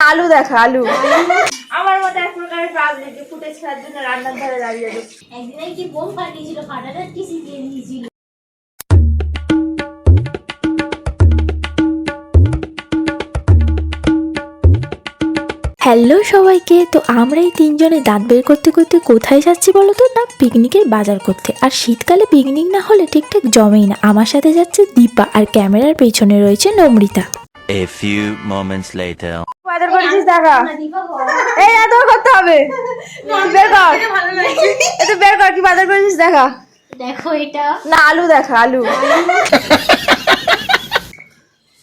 আলু দেখা আলু। আমার মতে এক প্রকারের রাজনীতি ফুটেজ খেলার জন্য রান্নার ধারে দাঁড়িয়ে আছে। একদিন কি বোম ফাটিয়েছিল ফাটাটা টিসি দিয়ে দিয়েছিল? হ্যালো সবাইকে তো আমরা এই তিনজনে দাঁত বের করতে করতে কোথায় যাচ্ছি বলো তো? না পিকনিকের বাজার করতে। আর শীতকালে পিকনিক না হলে ঠিকঠাক জমেই না। আমার সাথে যাচ্ছে দীপা আর ক্যামেরার পেছনে রয়েছে নমৃতা A few moments later. বাজার করেছিস দেখা। এই না তোর করতে হবে। বের কর। এ তো বের কর কি বাজার করেছিস দেখা। দেখো এটা। না আলু দেখা আলু।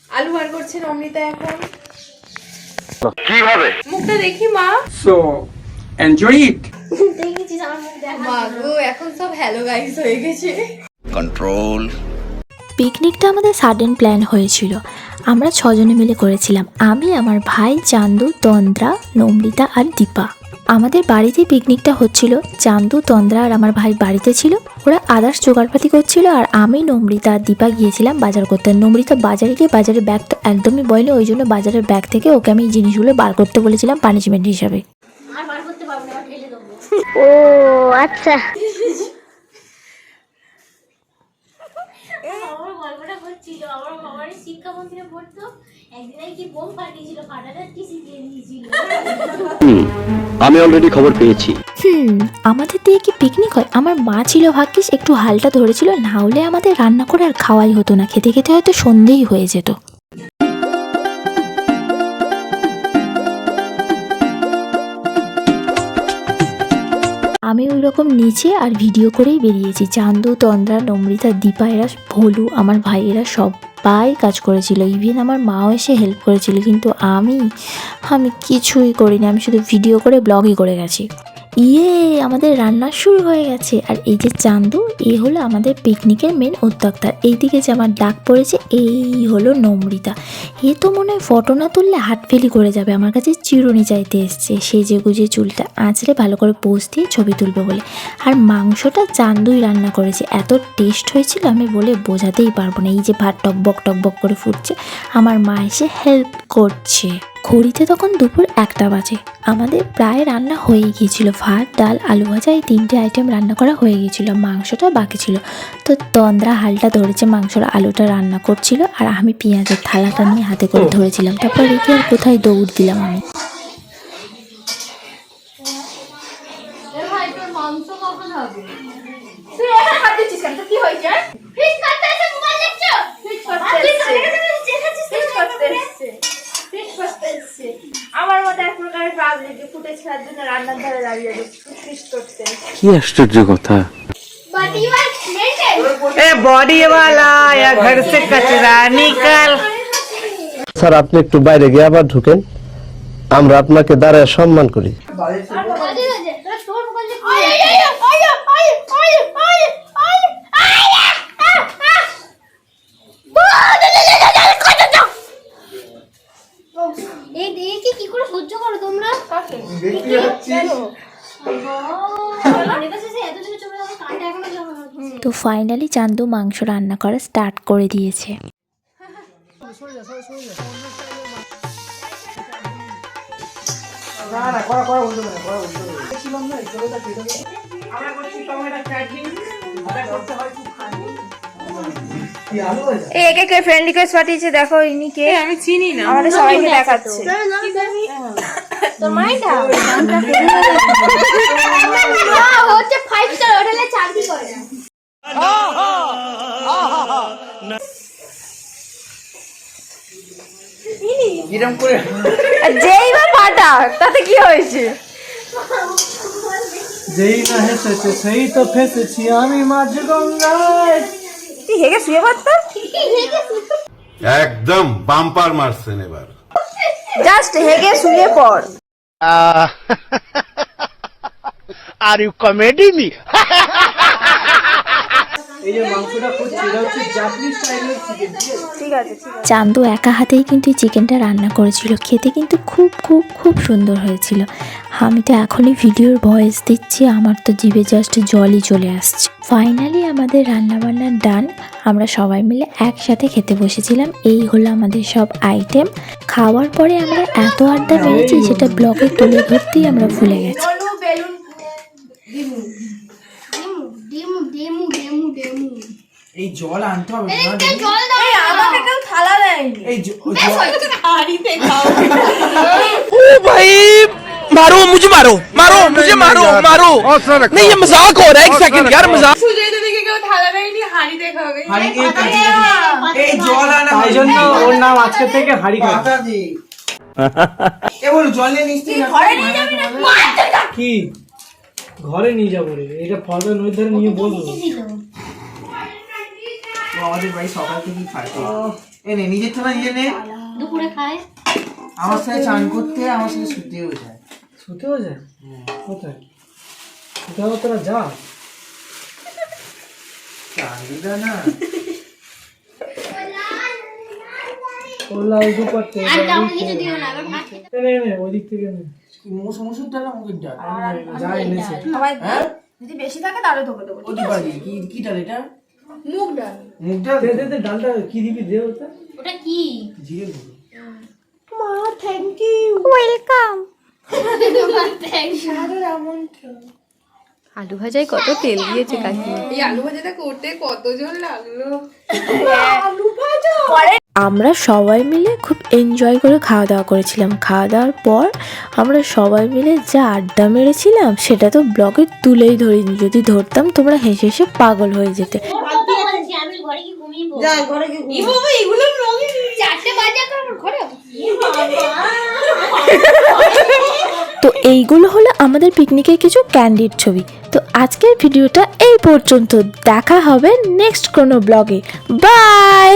আলু। বার করছেন অমৃতা এখন। মুখটা দেখি মা। So enjoy it. দেখেছিস আমার মুখ দেখা। মা গো এখন সব হ্যালো গাইস হয়ে গেছে। Control. পিকনিকটা আমাদের সাডেন প্ল্যান হয়েছিল। আমরা ছজনে মিলে করেছিলাম। আমি আমার ভাই চান্দু তন্দ্রা নমৃতা আর দীপা। আমাদের বাড়িতে পিকনিকটা হচ্ছিল। চান্দু তন্দ্রা আর আমার ভাই বাড়িতে ছিল। ওরা আদার্স জোগাড়পাতি করছিল আর আমি নম্রিতা আর দীপা গিয়েছিলাম বাজার করতে। নমৃতা বাজারে গিয়ে বাজারের ব্যাগ তো একদমই বয়নি ওই জন্য বাজারের ব্যাগ থেকে ওকে আমি এই জিনিসগুলো বার করতে বলেছিলাম পানিশমেন্ট হিসাবে। ও বার করতে পারব না আবার ফেলে দেবো ও আচ্ছা আমার করছিল আমার বাবার শিক্ষা মন্দিরে পড়তো। একদিন কি বোম ফাটিয়েছিল ফাটাটা কি দিয়ে দিয়েছিল? আমি অলরেডি খবর পেয়েছি। হুম আমাদের দিয়ে কি পিকনিক হয়? আমার মা ছিল ভাগ্যিস একটু হালটা ধরেছিল না হলে আমাদের রান্না করে আর খাওয়াই হতো না। খেতে খেতে হয়তো সন্ধেই হয়ে যেত। আমি ওই রকম নিচে আর ভিডিও করেই বেরিয়েছি। চান্দু, তন্দ্রা নম্রিতা দীপা, এরা ভোলু, আমার ভাই ভাইয়েরা সবাই কাজ করেছিল। ইভেন আমার মাও এসে হেল্প করেছিল, কিন্তু আমি আমি কিছুই করিনি। আমি শুধু ভিডিও করে, ব্লগই করে গেছি। ইয়ে আমাদের রান্না শুরু হয়ে গেছে। আর এই যে চান্দু এই হলো আমাদের পিকনিকের মেন উদ্যোক্তা। এইদিকে যে আমার ডাক পড়েছে, এই হলো নমৃতা এ তো মনে হয় ফটো না তুললে হাট ফেলি করে যাবে। আমার কাছে চিরুনি চাইতে এসছে। সেজে গুজে চুলটা আঁচড়ে ভালো করে পোজ দিয়ে ছবি তুলবে বলে। আর মাংসটা চান্দুই রান্না করেছে। এত টেস্ট হয়েছিল, আমি বলে বোঝাতেই পারব না। এই যে ভাত টকবক টকবক করে ফুটছে, আমার মা এসে হেল্প করছে। ঘড়িতে তখন দুপুর একটা বাজে। আমাদের প্রায় রান্না হয়ে গিয়েছিল। ভাত, ডাল, আলু ভাজা এই তিনটে আইটেম রান্না করা হয়ে গিয়েছিল। মাংসটা বাকি ছিল। তো তন্দ্রা হালটা ধরেছে, মাংসর আলুটা রান্না করছিল আর আমি পেঁয়াজের থালাটা নিয়ে হাতে করে ধরেছিলাম। তারপর রেখে আর কোথায় দৌড় দিলাম আমি। ভাই তোর মাংস কখন হবে তুই এখন হাত দিচ্ছিস কেন তোর কি হয়েছে ফিশ করতে এসে মোবাইল দেখছ ফিশ করতে এসছে ফিশ করতে এসছে ফিশ করতে এসছে আমার মতে এক প্রকারের রাজনীতি ফুটেজ খেলার জন্য রান্নার ধারে দাঁড়িয়ে আছে ফিশ করতে কি আশ্চর্য কথা but you are mental a body वाला या घर से कचरा निकल স্যার আপনি একটু বাইরে গিয়ে আবার ঢুকেন আমরা আপনাকে দাঁড়ায় সম্মান করি এই দেখি কি করে সহ্য করো তোমরা? তো ফাইনালি চান্দু মাংস রান্না করা স্টার্ট করে দিয়েছে। এই একে কে ফ্রেন্ড রিকোয়েস্ট পাঠিয়েছে? দেখো ইনি কে। আমি চিনি না। আমাদের সবাইকে দেখাচ্ছে। তোর মাইটা হচ্ছে ফাইভ স্টার হোটেলে চাকরি করে। কিরম করে যেই বা ফাটা তাতে কি হয়েছে? যেই না হেসেছে সেই তো ফেসেছি আমি মাঝ গঙ্গায় তুই হেগে শুয়ে পড়তাম একদম বাম্পার মারছেন এবার। জাস্ট হেগে শুয়ে পড়। Are you comedy me? Chandu একা হাতেই কিন্তু এই চিকেনটা রান্না করেছিল। খেতে কিন্তু খুব খুব খুব সুন্দর হয়েছিল। আমি তো এখনই ভিডিওর ভয়েস দিচ্ছি আমার তো জিভে জাস্ট জলই চলে আসছে। ফাইনালি আমাদের রান্নাবান্না ডান আমরা সবাই মিলে একসাথে খেতে বসেছিলাম। এই হলো আমাদের সব আইটেম খাওয়ার পরে আমরা এত আড্ডা মেরেছি সেটা ব্লগে তুলে ধরতেই আমরা ভুলে গেছি। দিমু দিমু এই জল আনতে হবে না জল দাও এই আমাকে কেউ থালা দেয়নি এই জ- জল मारो मुझे मारो मारो मुझे मारो मारो नहीं ये मजाक हो रहा है एक सेकंड यार मजाक হাড়ি এই কাছে এই জল আনা তাই জন্য ওর নাম আজকে থেকে হাড়ি খাওয়া এ বল জল নিয়ে নিস তুই ঘরে নিয়ে যাবি না কি ঘরে নিয়ে যাব রে। এটা ফলটা নদীর ধারে নিয়ে বলব আমাদের বাড়ি সকাল খায় এ নে নিজের থালা নিজে নে। দুপুরে খায়। আমার সাথে চান করতে আমার সাথে শুতেও যায়। শুতেও যায়? কোথায়? শুতে হবে তোরা যা। না। ওলা ওই দুপার থেকে ওই দিক থেকে ডাল মুগের ডাল যা এনেছে। সবাই যদি বেশি থাকে তাহলে তোকে দেবো ওটি বাড়ি কি কি ডাল এটা? মুগ ডাল। মুগ ডাল? দে দে দে ডালটা কি দিবি? দে ওটা। ওটা কি? জিরে গুঁড়ো। আলু ভাজায় কত তেল দিয়েছে কাকিমা আমরা সবাই মিলে খুব এনজয় করে খাওয়া দাওয়া করেছিলাম। খাওয়া দাওয়ার পর আমরা সবাই মিলে যা আড্ডা মেরেছিলাম সেটা তো ব্লগে তুলেই ধরিনি। যদি ধরতাম তোমরা হেসে হেসে পাগল হয়ে যেতে। তো এইগুলো হলো আমাদের পিকনিকের কিছু ক্যান্ডিড ছবি। তো আজকের ভিডিওটা এই পর্যন্ত। দেখা হবে নেক্সট কোনো ব্লগে। বাই